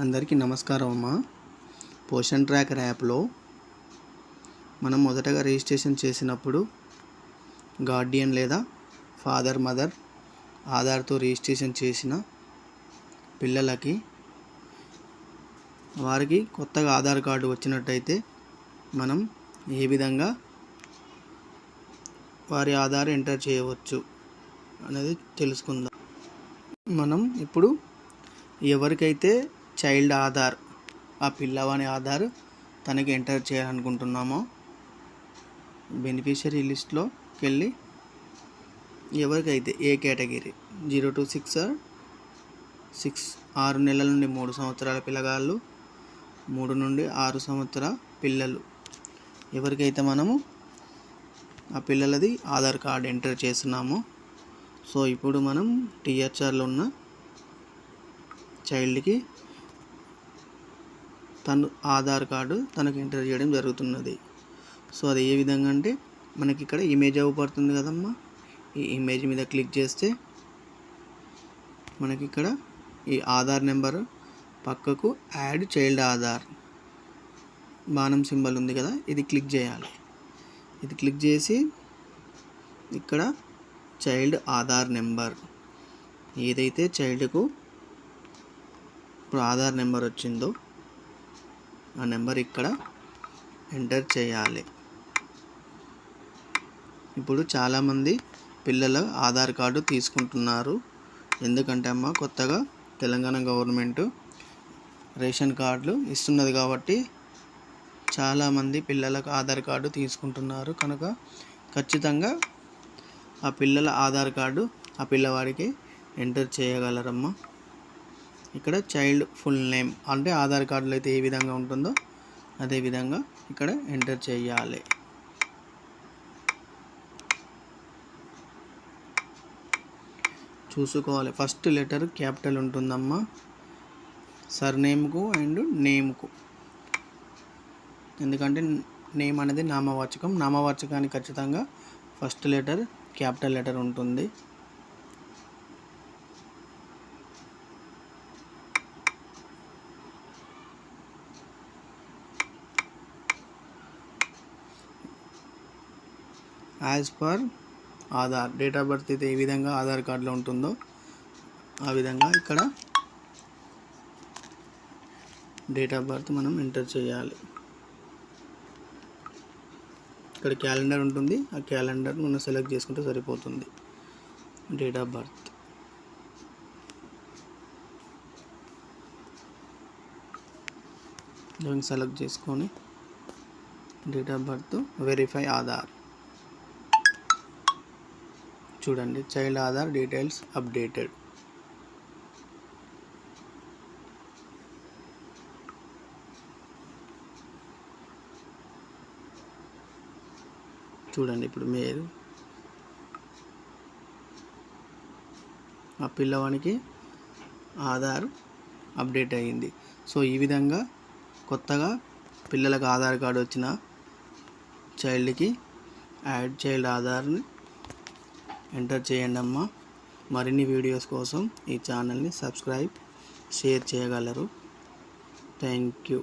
అందరికీ నమస్కారం అమ్మా. పోషన్ ట్రాకర్ యాప్లో మనం మొదటగా రిజిస్ట్రేషన్ చేసినప్పుడు గార్డియన్ లేదా ఫాదర్ మదర్ ఆధార్తో రిజిస్ట్రేషన్ చేసిన పిల్లలకి వారికి కొత్తగా ఆధార్ కార్డు వచ్చినట్టయితే మనం ఏ విధంగా వారి ఆధార్ ఎంటర్ చేయవచ్చు అనేది తెలుసుకుందాం. మనం ఇప్పుడు ఎవరికైతే చైల్డ్ ఆధార్ ఆ పిల్లవాని ఆధార్ తనకి ఎంటర్ చేయాలనుకుంటున్నామో. బెనిఫిషరీ లిస్ట్లోకి వెళ్ళి ఎవరికైతే A category zero to six six ఆరు నెలల నుండి మూడు సంవత్సరాల పిల్లగాళ్ళు మూడు నుండి ఆరు సంవత్సరాల పిల్లలు. ఎవరికైతే మనము ఆ పిల్లలది ఆధార్ కార్డ్ ఎంటర్ చేస్తున్నామో సో ఇప్పుడు మనం టీహెచ్ఆర్లో ఉన్న చైల్డ్కి తను ఆధార్ కార్డు తనకు ఎంటర్ చేయడం జరుగుతున్నది. సో అది ఏ విధంగా అంటే మనకి ఇక్కడ ఇమేజ్ అవ్వబడుతుంది కదమ్మా. ఈ ఇమేజ్ మీద క్లిక్ చేస్తే మనకి ఇక్కడ ఈ ఆధార్ నెంబర్ పక్కకు యాడ్ చైల్డ్ ఆధార్ బాణం సింబల్ ఉంది కదా ఇది క్లిక్ చేయాలి. ఇది క్లిక్ చేసి ఇక్కడ చైల్డ్ ఆధార్ నెంబర్ ఏదైతే చైల్డ్కు ఇప్పుడు ఆధార్ నెంబర్ వచ్చిందో ఆ నెంబర్ ఇక్కడ ఎంటర్ చేయాలి. ఇప్పుడు చాలామంది పిల్లల ఆధార్ కార్డు తీసుకుంటున్నారు. ఎందుకంటే అమ్మ కొత్తగా తెలంగాణ గవర్నమెంట్ రేషన్ కార్డులు ఇస్తున్నది కాబట్టి చాలామంది పిల్లలకు ఆధార్ కార్డు తీసుకుంటున్నారు. కనుక ఖచ్చితంగా ఆ పిల్లల ఆధార్ కార్డు ఆ పిల్లవాడికి ఎంటర్ చేయగలరమ్మా. ఇక్కడ చైల్డ్ ఫుల్ నేమ్ అంటే ఆధార్ కార్డులో అయితే ఏ విధంగా ఉంటుందో అదే విధంగా ఇక్కడ ఎంటర్ చేయాలి. చూసుకోవాలి. ఫస్ట్ లెటర్ క్యాపిటల్ ఉంటుందమ్మా. సర్నేమ్కు అండ్ నేమ్కు ఎందుకంటే నేమ్ అనేది నామవాచకం. నామవాచకానికి ఖచ్చితంగా ఫస్ట్ లెటర్ క్యాపిటల్ లెటర్ ఉంటుంది. As per Aadhaar date of birth అయితే ఏ విధంగా ఆధార్ కార్డులో ఉంటుందో ఆ విధంగా ఇక్కడ డేట్ ఆఫ్ బర్త్ మనం ఎంటర్ చేయాలి. ఇక్కడ క్యాలెండర్ ఉంటుంది. ఆ క్యాలెండర్ మనం సెలెక్ట్ చేసుకుంటే సరిపోతుంది. Date of birth. సెలెక్ట్ చేసుకొని date of birth verify Aadhaar. చూడండి. Child Aadhaar details updated. చూడండి ఇప్పుడు మీరు. ఆ పిల్లవానికి ఆధార్ అప్డేట్ అయ్యింది. సో ఈ విధంగా కొత్తగా పిల్లలకు ఆధార్ కార్డు వచ్చిన చైల్డ్కి యాడ్ చైల్డ్ ఆధార్ని ఎంటర్ చేయండి అమ్మా మరిన్ని వీడియోస్ కోసం ఈ ఛానల్ని సబ్స్క్రైబ్ షేర్ చేయగలరు. Thank you.